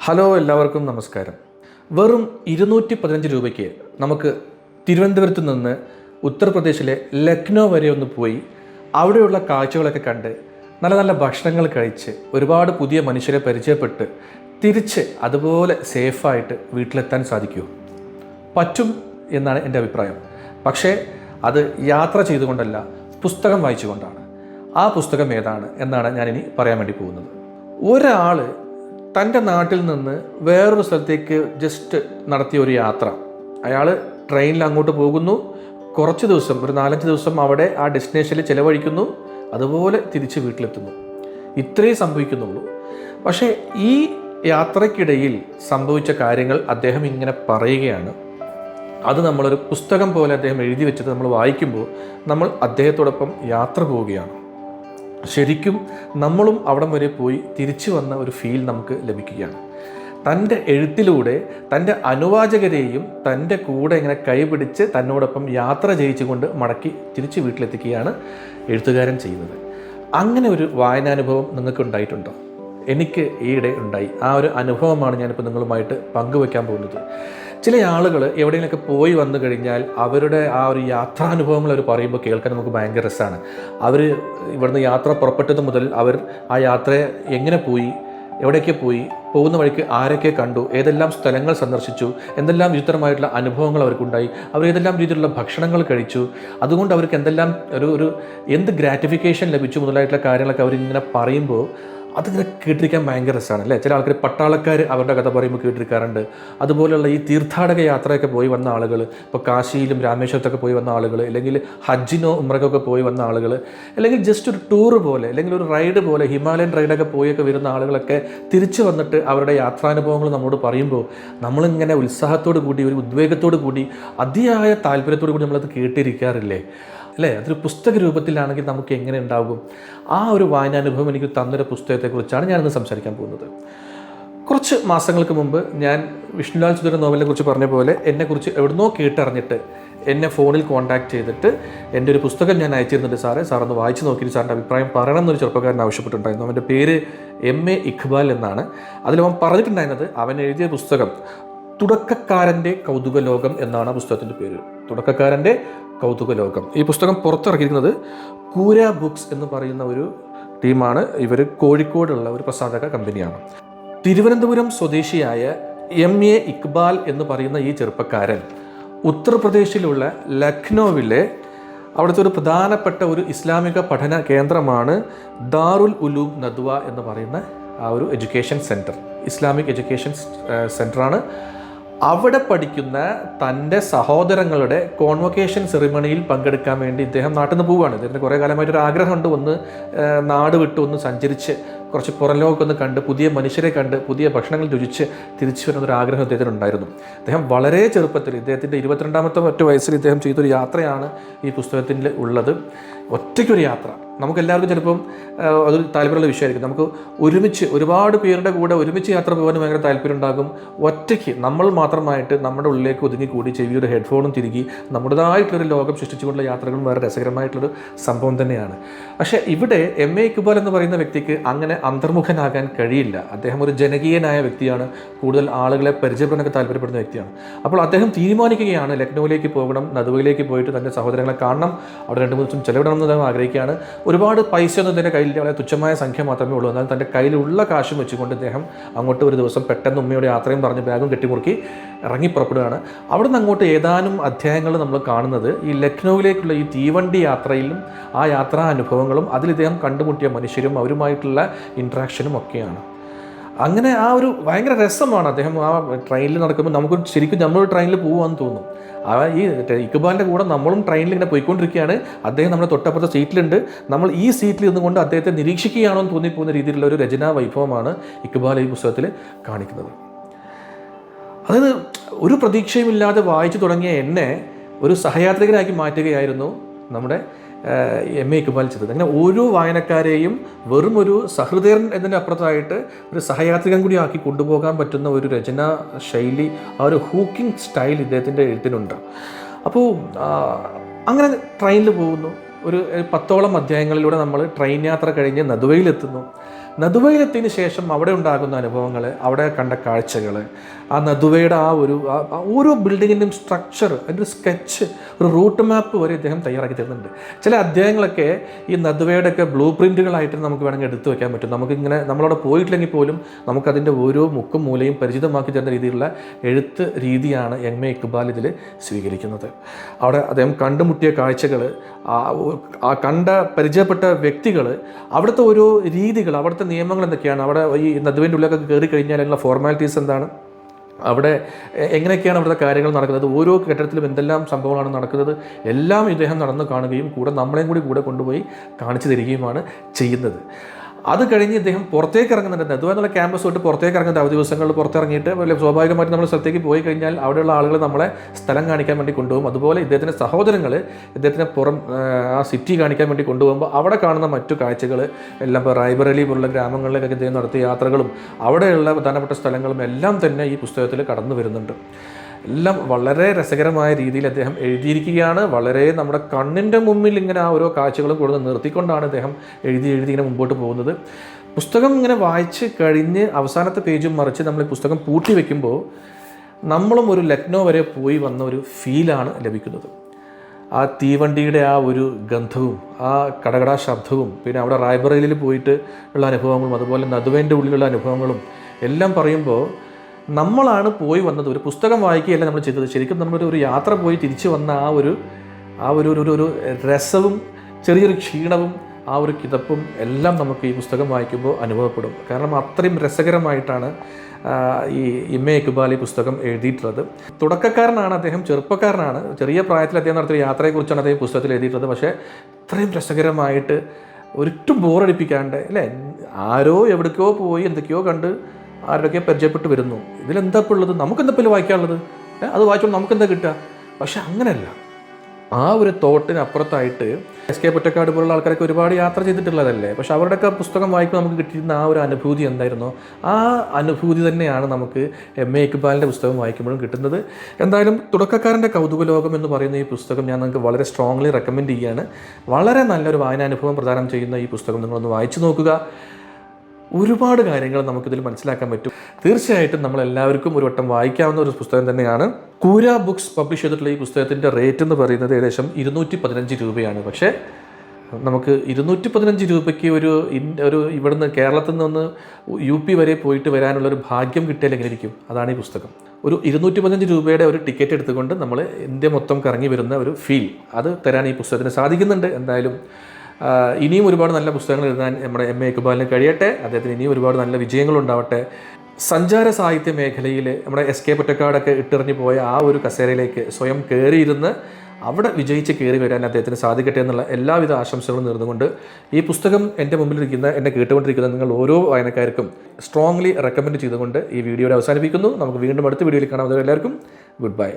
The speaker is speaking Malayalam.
ഹലോ എല്ലാവർക്കും നമസ്കാരം. വെറും ഇരുന്നൂറ്റി പതിനഞ്ച് രൂപയ്ക്ക് നമുക്ക് തിരുവനന്തപുരത്ത് നിന്ന് ഉത്തർപ്രദേശിലെ ലക്നൗ വരെ ഒന്ന് പോയി അവിടെയുള്ള കാഴ്ചകളൊക്കെ കണ്ട് നല്ല നല്ല ഭക്ഷണങ്ങൾ കഴിച്ച് ഒരുപാട് പുതിയ മനുഷ്യരെ പരിചയപ്പെട്ട് തിരിച്ച് അതുപോലെ സേഫായിട്ട് വീട്ടിലെത്താൻ സാധിക്കുമോ പറ്റും എന്നാണ് എന്റെ അഭിപ്രായം. പക്ഷേ അത് യാത്ര ചെയ്തുകൊണ്ടല്ല പുസ്തകം വായിച്ചുകൊണ്ടാണ്. ആ പുസ്തകം ഏതാണ് എന്നാണ് ഞാനിനി പറയാൻ വേണ്ടി പോകുന്നത്. ഒരാൾ തന്റെ നാട്ടിൽ നിന്ന് വേറൊരു സ്ഥലത്തേക്ക് ജസ്റ്റ് നടത്തിയ ഒരു യാത്ര. അയാൾ ട്രെയിനിൽ അങ്ങോട്ട് പോകുന്നു. കുറച്ച് ദിവസം ഒരു നാലഞ്ച് ദിവസം അവിടെ ആ ഡെസ്റ്റിനേഷനിൽ ചിലവഴിക്കുന്നു. അതുപോലെ തിരിച്ച് വീട്ടിലെത്തുന്നു. ഇത്രയേ സംഭവിക്കുന്നുള്ളൂ. പക്ഷേ ഈ യാത്രയ്ക്കിടയിൽ സംഭവിച്ച കാര്യങ്ങൾ അദ്ദേഹം ഇങ്ങനെ പറയുകയാണ്. അത് നമ്മളൊരു പുസ്തകം പോലെ അദ്ദേഹം എഴുതി വെച്ചത് നമ്മൾ വായിക്കുമ്പോൾ നമ്മൾ അദ്ദേഹത്തോടൊപ്പം യാത്ര പോവുകയാണ്. ശരിക്കും നമ്മളും അവിടം വരെ പോയി തിരിച്ചു വന്ന ഒരു ഫീൽ നമുക്ക് ലഭിക്കുകയാണ്. തന്റെ എഴുത്തിലൂടെ തന്റെ അനുവാചകരെയും തന്റെ കൂടെ ഇങ്ങനെ കൈപിടിച്ച് തന്നോടൊപ്പം യാത്ര ചെയ്യിച്ചുകൊണ്ട് മടക്കി തിരിച്ച് വീട്ടിലെത്തിക്കുകയാണ് എഴുത്തുകാരൻ ചെയ്യുന്നത്. അങ്ങനെ ഒരു വായനാനുഭവം നിങ്ങൾക്ക് ഉണ്ടായിട്ടുണ്ടോ? എനിക്ക് ഈയിടെ ഉണ്ടായി. ആ ഒരു അനുഭവമാണ് ഞാനിപ്പോൾ നിങ്ങളുമായിട്ട് പങ്കുവെക്കാൻ പോകുന്നത്. ചില ആളുകൾ എവിടെയെങ്കിലൊക്കെ പോയി വന്നു കഴിഞ്ഞാൽ അവരുടെ ആ ഒരു യാത്രാനുഭവങ്ങൾ അവർ പറയുമ്പോൾ കേൾക്കാൻ നമുക്ക് ഭയങ്കര രസമാണ്. അവർ ഇവിടുന്ന് യാത്ര പുറപ്പെട്ടത് മുതൽ അവർ ആ യാത്ര എങ്ങനെ പോയി എവിടെയൊക്കെ പോയി പോകുന്ന വഴിക്ക് ആരൊക്കെ കണ്ടു ഏതെല്ലാം സ്ഥലങ്ങൾ സന്ദർശിച്ചു എന്തെല്ലാം വിചിത്രമായിട്ടുള്ള അനുഭവങ്ങൾ അവർക്കുണ്ടായി അവർ ഏതെല്ലാം രീതിയിലുള്ള ഭക്ഷണങ്ങൾ കഴിച്ചു അതുകൊണ്ട് അവർക്ക് എന്തെല്ലാം ഒരു ഒരു എന്ത് ഗ്രാറ്റിഫിക്കേഷൻ ലഭിച്ചു മുതലായിട്ടുള്ള കാര്യങ്ങളൊക്കെ അവരിങ്ങനെ പറയുമ്പോൾ അതിങ്ങനെ കേട്ടിരിക്കാൻ ഭയങ്കര രസമാണ് അല്ലേ? ചില ആൾക്കാർ പട്ടാളക്കാർ അവരുടെ കഥ പറയുമ്പോൾ കേട്ടിരിക്കാറുണ്ട്. അതുപോലെയുള്ള ഈ തീർത്ഥാടക യാത്രയൊക്കെ പോയി വന്ന ആളുകൾ ഇപ്പോൾ കാശിയിലും രാമേശ്വരത്തൊക്കെ പോയി വന്ന ആളുകൾ അല്ലെങ്കിൽ ഹജ്ജിനോ ഉമ്രക്കൊക്കെ പോയി വന്ന ആളുകൾ അല്ലെങ്കിൽ ജസ്റ്റ് ഒരു ടൂർ പോലെ അല്ലെങ്കിൽ ഒരു റൈഡ് പോലെ ഹിമാലയൻ റൈഡൊക്കെ പോയൊക്കെ വരുന്ന ആളുകളൊക്കെ തിരിച്ചു വന്നിട്ട് അവരുടെ യാത്രാനുഭവങ്ങൾ നമ്മോട് പറയുമ്പോൾ നമ്മളിങ്ങനെ ഉത്സാഹത്തോടു കൂടി ഒരു ഉദ്വേഗത്തോടു കൂടി അതിയായ താല്പര്യത്തോടു കൂടി നമ്മളത് കേട്ടിരിക്കാറില്ലേ? അല്ലേ? അതൊരു പുസ്തക രൂപത്തിലാണെങ്കിൽ നമുക്ക് എങ്ങനെ ഉണ്ടാകും? ആ ഒരു വായനാനുഭവം എനിക്ക് തന്നൊരു പുസ്തകത്തെക്കുറിച്ചാണ് ഞാനിന്ന് സംസാരിക്കാൻ പോകുന്നത്. കുറച്ച് മാസങ്ങൾക്ക് മുമ്പ് ഞാൻ വിഷ്ണുലാൽ സുധീരൻ നോവലിനെ കുറിച്ച് പറഞ്ഞ പോലെ എന്നെക്കുറിച്ച് എവിടുന്നോ കേട്ടറിഞ്ഞിട്ട് എന്നെ ഫോണിൽ കോൺടാക്ട് ചെയ്തിട്ട് എന്റെ ഒരു പുസ്തകം ഞാൻ അയച്ചിരുന്നുണ്ട് സാറേ. സാർ ഒന്ന് വായിച്ച് നോക്കിയിട്ട് സാറിന്റെ അഭിപ്രായം പറയണം എന്നൊരു ചെറുപ്പക്കാരൻ ആവശ്യപ്പെട്ടിട്ടുണ്ടായിരുന്നു. അവന്റെ പേര് എം എ ഇഖ്ബാൽ എന്നാണ്. അതിലവൻ പറഞ്ഞിട്ടുണ്ടായിരുന്നത് അവൻ എഴുതിയ പുസ്തകം തുടക്കക്കാരന്റെ കൗതുക ലോകം എന്നാണ് ആ പുസ്തകത്തിന്റെ പേര്. തുടക്കക്കാരന്റെ കൗതുക ലോകം ഈ പുസ്തകം പുറത്തിറക്കിയിരിക്കുന്നത് കൂര ബുക്സ് എന്ന് പറയുന്ന ഒരു ടീമാണ്. ഇവർ കോഴിക്കോടുള്ള ഒരു പ്രസാധക കമ്പനിയാണ്. തിരുവനന്തപുരം സ്വദേശിയായ എം എ ഇക്ബാൽ എന്ന് പറയുന്ന ഈ ചെറുപ്പക്കാരൻ ഉത്തർപ്രദേശിലുള്ള ലക്നൌവിലെ അവിടുത്തെ ഒരു പ്രധാനപ്പെട്ട ഒരു ഇസ്ലാമിക പഠന കേന്ദ്രമാണ് ദാറുൽ ഉലൂം നദ്വ എന്ന് പറയുന്ന ആ ഒരു എഡ്യൂക്കേഷൻ സെന്റർ ഇസ്ലാമിക് എഡ്യൂക്കേഷൻ സെന്ററാണ് അവിടെ പഠിക്കുന്ന തന്റെ സഹോദരങ്ങളുടെ കോൺവൊക്കേഷൻ സെറിമണിയിൽ പങ്കെടുക്കാൻ വേണ്ടി ഇദ്ദേഹം നാട്ടിൽ നിന്ന് പോവുകയാണ്. ഇതിന്റെ കുറേ കാലമായിട്ടൊരു ആഗ്രഹമുണ്ട്. ഒന്ന് നാട് വിട്ട് ഒന്ന് സഞ്ചരിച്ച് കുറച്ച് പുറം ലോകമൊക്കെ ഒന്ന് കണ്ട് പുതിയ മനുഷ്യരെ കണ്ട് പുതിയ ഭക്ഷണങ്ങൾ രുചിച്ച് തിരിച്ചു വരുന്ന ഒരു ആഗ്രഹം ഇദ്ദേഹത്തിന് ഉണ്ടായിരുന്നു. അദ്ദേഹം വളരെ ചെറുപ്പത്തിൽ ഇദ്ദേഹത്തിന്റെ ഇരുപത്തിരണ്ടാമത്തെ ഒറ്റ വയസ്സിൽ ഇദ്ദേഹം ചെയ്തൊരു യാത്രയാണ് ഈ പുസ്തകത്തിൽ ഉള്ളത്. ഒറ്റയ്ക്കൊരു യാത്ര. നമുക്ക് എല്ലാവർക്കും ചിലപ്പം അത് താല്പര്യമുള്ള വിഷയമായിരിക്കും. നമുക്ക് ഒരുമിച്ച് ഒരുപാട് പേരുടെ കൂടെ ഒരുമിച്ച് യാത്ര പോകാൻ ഭയങ്കര താല്പര്യം ഉണ്ടാകും ഒറ്റയ്ക്ക് നമ്മൾ മാത്രമായിട്ട് നമ്മുടെ ഉള്ളിലേക്ക് ഒതുങ്ങി കൂടി ചെവിയുടെ ഹെഡ്ഫോണും തിരികി നമ്മുടേതായിട്ടുള്ളൊരു ലോകം സൃഷ്ടിച്ചുകൊണ്ടുള്ള യാത്രകളും വേറെ രസകരമായിട്ടുള്ളൊരു സംഭവം തന്നെയാണ്. പക്ഷേ ഇവിടെ എം എ ഇക്ബാൽ എന്ന് പറയുന്ന വ്യക്തിക്ക് അങ്ങനെ അന്തർമുഖനാകാൻ കഴിയില്ല. അദ്ദേഹം ഒരു ജനകീയനായ വ്യക്തിയാണ്. കൂടുതൽ ആളുകളെ പരിചയപ്പെടാനൊക്കെ താല്പര്യപ്പെടുന്ന വ്യക്തിയാണ്. അപ്പോൾ അദ്ദേഹം തീരുമാനിക്കുകയാണ് ലക്നൌവിലേക്ക് പോകണം നദുവയിലേക്ക് പോയിട്ട് തന്റെ സഹോദരങ്ങളെ കാണണം അവിടെ രണ്ട് മൂന്ന് ദിവസം ചെലവിടണം എന്ന് അദ്ദേഹം ആഗ്രഹിക്കുകയാണ്. ഒരുപാട് പൈസ ഒന്നും ഇതിന്റെ കയ്യിൽ വളരെ തുച്ഛമായ സംഖ്യ മാത്രമേ ഉള്ളൂ. എന്നാൽ തന്റെ കയ്യിലുള്ള കാശും വെച്ചുകൊണ്ട് അദ്ദേഹം അങ്ങോട്ട് ഒരു ദിവസം പെട്ടെന്ന് ഉമ്മയുടെ യാത്രയും പറഞ്ഞ് ബാഗും കെട്ടിമുറുക്കി ഇറങ്ങി പുറപ്പെടുകയാണ്. അവിടെ നിന്ന് അങ്ങോട്ട് ഏതാനും അധ്യായങ്ങൾ നമ്മൾ കാണുന്നത് ഈ ലക്നൌവിലേക്കുള്ള ഈ തീവണ്ടി യാത്രയിലും ആ യാത്രാ അനുഭവങ്ങളും അതിൽ ഇദ്ദേഹം കണ്ടുമുട്ടിയ മനുഷ്യരും അവരുമായിട്ടുള്ള ഇൻട്രാക്ഷനും ഒക്കെയാണ്. അങ്ങനെ ആ ഒരു ഭയങ്കര രസമാണ് അദ്ദേഹം ആ ട്രെയിനിൽ നടക്കുമ്പോൾ നമുക്ക് ശരിക്കും നമ്മൾ ട്രെയിനിൽ പോകുവാന്ന് തോന്നും. ആ ഈ ഇക്ബാലിന്റെ കൂടെ നമ്മളും ട്രെയിനിൽ ഇങ്ങനെ പോയിക്കൊണ്ടിരിക്കുകയാണ്. അദ്ദേഹം നമ്മുടെ തൊട്ടപ്പുറത്തെ സീറ്റിലുണ്ട് നമ്മൾ ഈ സീറ്റിൽ ഇരുന്നുകൊണ്ട് അദ്ദേഹത്തെ നിരീക്ഷിക്കുകയാണോ എന്ന് തോന്നിപ്പോകുന്ന രീതിയിലുള്ള ഒരു രചനാ വൈഭവമാണ് ഇക്ബാൽ ഈ പുസ്തകത്തിൽ കാണിക്കുന്നത്. അതായത് ഒരു പ്രതീക്ഷയുമില്ലാതെ വായിച്ചു തുടങ്ങിയ എന്നെ ഒരു സഹയാത്രികനാക്കി മാറ്റുകയായിരുന്നു നമ്മുടെ എം എ ഇക്ബാൽ ചെയ്തത് അങ്ങനെ ഓരോ വായനക്കാരെയും വെറും ഒരു സഹൃദയൻ എന്നതിനപ്പുറത്തായിട്ട് ഒരു സഹയാത്രികം കൂടി ആക്കി കൊണ്ടുപോകാൻ പറ്റുന്ന ഒരു രചനാ ശൈലി ആ ഒരു ഹൂക്കിംഗ് സ്റ്റൈൽ ഇദ്ദേഹത്തിന്റെ എഴുത്തിനുണ്ട്. അപ്പോൾ അങ്ങനെ ട്രെയിനിൽ പോകുന്നു. ഒരു പത്തോളം അധ്യായങ്ങളിലൂടെ നമ്മൾ ട്രെയിൻ യാത്ര കഴിഞ്ഞ് നദുവയിലെത്തുന്നു. നദുവയിലെത്തിയതിന് ശേഷം അവിടെ ഉണ്ടാകുന്ന അനുഭവങ്ങൾ അവിടെ കണ്ട കാഴ്ചകൾ ആ നദുവയുടെ ആ ഒരു ഓരോ ബിൽഡിങ്ങിന്റെയും സ്ട്രക്ചർ അതിന്റെ ഒരു സ്കെച്ച് ഒരു റൂട്ട് മാപ്പ് വരെ അദ്ദേഹം തയ്യാറാക്കി തരുന്നുണ്ട്. ചില അധ്യായങ്ങളൊക്കെ ഈ നദുവയുടെ ഒക്കെ ബ്ലൂ പ്രിന്റുകളായിട്ട് നമുക്ക് വേണമെങ്കിൽ എടുത്തു വയ്ക്കാൻ പറ്റും. നമുക്കിങ്ങനെ നമ്മളവിടെ പോയിട്ടില്ലെങ്കിൽ പോലും നമുക്കതിന്റെ ഓരോ മുക്കും മൂലയും പരിചിതമാക്കി തരുന്ന രീതിയിലുള്ള എഴുത്ത് രീതിയാണ് എം എ ഇക്ബാൽ ഇതിൽ സ്വീകരിക്കുന്നത്. അവിടെ അദ്ദേഹം കണ്ടുമുട്ടിയ കാഴ്ചകൾ കണ്ട പരിചയപ്പെട്ട വ്യക്തികൾ അവിടുത്തെ ഓരോ രീതികൾ അവിടുത്തെ നിയമങ്ങൾ എന്തൊക്കെയാണ്? അവിടെ ഈ നദുവിന്റെ ഉള്ളിലൊക്കെ കയറി കഴിഞ്ഞാൽ അതിനുള്ള ഫോർമാലിറ്റീസ് എന്താണ്? അവിടെ എങ്ങനെയൊക്കെയാണ് അവിടുത്തെ കാര്യങ്ങൾ നടക്കുന്നത്? ഓരോ ഘട്ടത്തിലും എന്തെല്ലാം സംഭവങ്ങളാണ് നടക്കുന്നത്? എല്ലാം ഇദ്ദേഹം നടന്നു കാണുകയും കൂടെ നമ്മളെയും കൂടി കൂടെ കൊണ്ടുപോയി കാണിച്ചു തരികയുമാണ് ചെയ്യുന്നത്. അത് കഴിഞ്ഞ് ഇദ്ദേഹം പുറത്തേക്ക് ഇറങ്ങുന്നുണ്ട്. അതുപോലെ എന്നുള്ള ക്യാമ്പസ് തൊട്ട് പുറത്തേക്ക് ഇറങ്ങുന്നത് അവധി ദിവസങ്ങളിൽ പുറത്തിറങ്ങിയിട്ട് സ്വാഭാവികമായിട്ട് നമ്മൾ സ്ഥലത്തേക്ക് പോയി കഴിഞ്ഞാൽ അവിടെയുള്ള ആളുകൾ നമ്മളെ സ്ഥലം കാണിക്കാൻ വേണ്ടി കൊണ്ടുപോകും. അതുപോലെ ഇദ്ദേഹത്തിന്റെ സഹോദരങ്ങൾ ഇദ്ദേഹത്തിനെ പുറം ആ സിറ്റി കാണിക്കാൻ വേണ്ടി കൊണ്ടുപോകുമ്പോൾ അവിടെ കാണുന്ന മറ്റു കാഴ്ചകൾ എല്ലാം ഇപ്പോൾ റായ്ബറലി പോലുള്ള ഗ്രാമങ്ങളിലേക്കൊക്കെ ഇദ്ദേഹം നടത്തിയ യാത്രകളും അവിടെയുള്ള പ്രധാനപ്പെട്ട സ്ഥലങ്ങളും എല്ലാം തന്നെ ഈ പുസ്തകത്തിൽ കടന്നു വരുന്നുണ്ട്. എല്ലാം വളരെ രസകരമായ രീതിയിൽ അദ്ദേഹം എഴുതിയിരിക്കുകയാണ്. വളരെ നമ്മുടെ കണ്ണിന്റെ മുമ്പിൽ ഇങ്ങനെ ആ ഓരോ കാഴ്ചകളും കൂടുതൽ നിർത്തിക്കൊണ്ടാണ് അദ്ദേഹം എഴുതി എഴുതി ഇങ്ങനെ മുമ്പോട്ട് പോകുന്നത്. പുസ്തകം ഇങ്ങനെ വായിച്ച് കഴിഞ്ഞ് അവസാനത്തെ പേജും മറിച്ച് നമ്മൾ പുസ്തകം പൂട്ടി വെക്കുമ്പോൾ നമ്മളും ഒരു ലക്നോ വരെ പോയി വന്ന ഒരു ഫീലാണ് ലഭിക്കുന്നത്. ആ തീവണ്ടിയുടെ ആ ഒരു ഗന്ധവും ആ കടകടാ ശബ്ദവും പിന്നെ അവിടെ റായ്ബറയിലിൽ പോയിട്ട് ഉള്ള അനുഭവങ്ങളും അതുപോലെ നദുവേന്റെ ഉള്ളിലുള്ള അനുഭവങ്ങളും എല്ലാം പറയുമ്പോൾ നമ്മളാണ് പോയി വന്നത്. ഒരു പുസ്തകം വായിക്കുകയല്ല നമ്മൾ ചെയ്തത്. ശരിക്കും നമ്മളൊരു ഒരു യാത്ര പോയി തിരിച്ചു വന്ന ആ ഒരു ആ ഒരു ഒരു- ഒരു രസവും ചെറിയൊരു ക്ഷീണവും ആ ഒരു കിതപ്പും എല്ലാം നമുക്ക് ഈ പുസ്തകം വായിക്കുമ്പോൾ അനുഭവപ്പെടും. കാരണം അത്രയും രസകരമായിട്ടാണ് ഈ ഇമ്മ ഇക്ബാൽ ഈ പുസ്തകം എഴുതിയിട്ടുള്ളത്. തുടക്കക്കാരനാണ് അദ്ദേഹം ചെറുപ്പക്കാരനാണ്. ചെറിയ പ്രായത്തിൽ അദ്ദേഹം നടത്തിയ യാത്രയെക്കുറിച്ചാണ് അദ്ദേഹം പുസ്തകത്തിൽ എഴുതിയിട്ടുള്ളത്. പക്ഷേ ഇത്രയും രസകരമായിട്ട് ഒരിട്ടും ബോറടിപ്പിക്കാണ്ട് അല്ലേ? ആരോ എവിടേക്കോ പോയി എന്തൊക്കെയോ കണ്ട് ആരുടെയൊക്കെ പരിചയപ്പെട്ട് വരുന്നു? ഇതിലെന്താ ഇപ്പോൾ ഉള്ളത്? നമുക്കെന്താ ഇപ്പോൾ വായിക്കാനുള്ളത്? അത് വായിച്ചോണ്ട് നമുക്കെന്താ കിട്ടുക? പക്ഷെ അങ്ങനെയല്ല. ആ ഒരു തോട്ടിനപ്പുറത്തായിട്ട് എസ് കെ പൊറ്റക്കാട് പോലുള്ള ആൾക്കാരൊക്കെ ഒരുപാട് യാത്ര ചെയ്തിട്ടുള്ളതല്ലേ? പക്ഷെ അവരുടെയൊക്കെ പുസ്തകം വായിക്കുമ്പോൾ നമുക്ക് കിട്ടിയിരുന്ന ആ ഒരു അനുഭൂതി എന്തായിരുന്നോ? ആ അനുഭൂതി തന്നെയാണ് നമുക്ക് എം എ ഇക്ബാലിന്റെ പുസ്തകം വായിക്കുമ്പോഴും കിട്ടുന്നത്. എന്തായാലും തുടക്കക്കാരന്റെ കൗതുക ലോകം എന്ന് പറയുന്ന ഈ പുസ്തകം ഞാൻ നിങ്ങൾക്ക് വളരെ സ്ട്രോങ്ലി റെക്കമെൻഡ് ചെയ്യുകയാണ്. വളരെ നല്ലൊരു വായനാനുഭവം പ്രദാനം ചെയ്യുന്ന ഈ പുസ്തകം നിങ്ങളൊന്ന് വായിച്ചു നോക്കുക. ഒരുപാട് കാര്യങ്ങൾ നമുക്കിതിൽ മനസ്സിലാക്കാൻ പറ്റും. തീർച്ചയായിട്ടും നമ്മൾ എല്ലാവർക്കും ഒരു വട്ടം വായിക്കാവുന്ന ഒരു പുസ്തകം തന്നെയാണ്. കൂര ബുക്സ് പബ്ലിഷ് ചെയ്തിട്ടുള്ള ഈ പുസ്തകത്തിന്റെ റേറ്റ് എന്ന് പറയുന്നത് ഏകദേശം ഇരുന്നൂറ്റി പതിനഞ്ച് രൂപയാണ്. പക്ഷേ നമുക്ക് ഇരുന്നൂറ്റി പതിനഞ്ച് രൂപയ്ക്ക് ഒരു ഒരു ഇവിടുന്ന് കേരളത്തിൽ നിന്ന് യു പി വരെ പോയിട്ട് വരാനുള്ള ഒരു ഭാഗ്യം കിട്ടിയാൽ എങ്ങനെ ഇരിക്കും അതാണ് ഈ പുസ്തകം. ഒരു ഇരുന്നൂറ്റി പതിനഞ്ച് രൂപയുടെ ഒരു ടിക്കറ്റ് എടുത്തുകൊണ്ട് നമ്മൾ ഇന്ത്യ മൊത്തം കറങ്ങി വരുന്ന ഒരു ഫീൽ അത് തരാൻ ഈ പുസ്തകത്തിന് സാധിക്കുന്നുണ്ട്. എന്തായാലും ഇനിയും ഒരുപാട് നല്ല പുസ്തകങ്ങൾ എഴുതാൻ നമ്മുടെ എം എ ഇക്ബാലിന് കഴിയട്ടെ. അദ്ദേഹത്തിന് ഇനിയും ഒരുപാട് നല്ല വിജയങ്ങളുണ്ടാവട്ടെ സഞ്ചാര സാഹിത്യ മേഖലയിൽ നമ്മുടെ എസ് കെ പൊറ്റക്കാടൊക്കെ ഇട്ടെറിഞ്ഞു പോയ ആ ഒരു കസേരയിലേക്ക് സ്വയം കയറിയിരുന്ന് അവിടെ വിജയിച്ച് കയറി വരാൻ അദ്ദേഹത്തിന് സാധിക്കട്ടെ എന്നുള്ള എല്ലാവിധ ആശംസകളും നേർന്നുകൊണ്ട് ഈ പുസ്തകം എന്റെ മുമ്പിലിരിക്കുന്ന എന്നെ കേട്ടുകൊണ്ടിരിക്കുന്ന നിങ്ങൾ ഓരോ വായനക്കാർക്കും സ്ട്രോങ്ലി റെക്കമെൻഡ് ചെയ്തുകൊണ്ട് ഈ വീഡിയോയുടെ അവസാനിപ്പിക്കുന്നു. നമുക്ക് വീണ്ടും അടുത്ത വീഡിയോയിൽ കാണാം. അതുവരെ എല്ലാവർക്കും ഗുഡ് ബൈ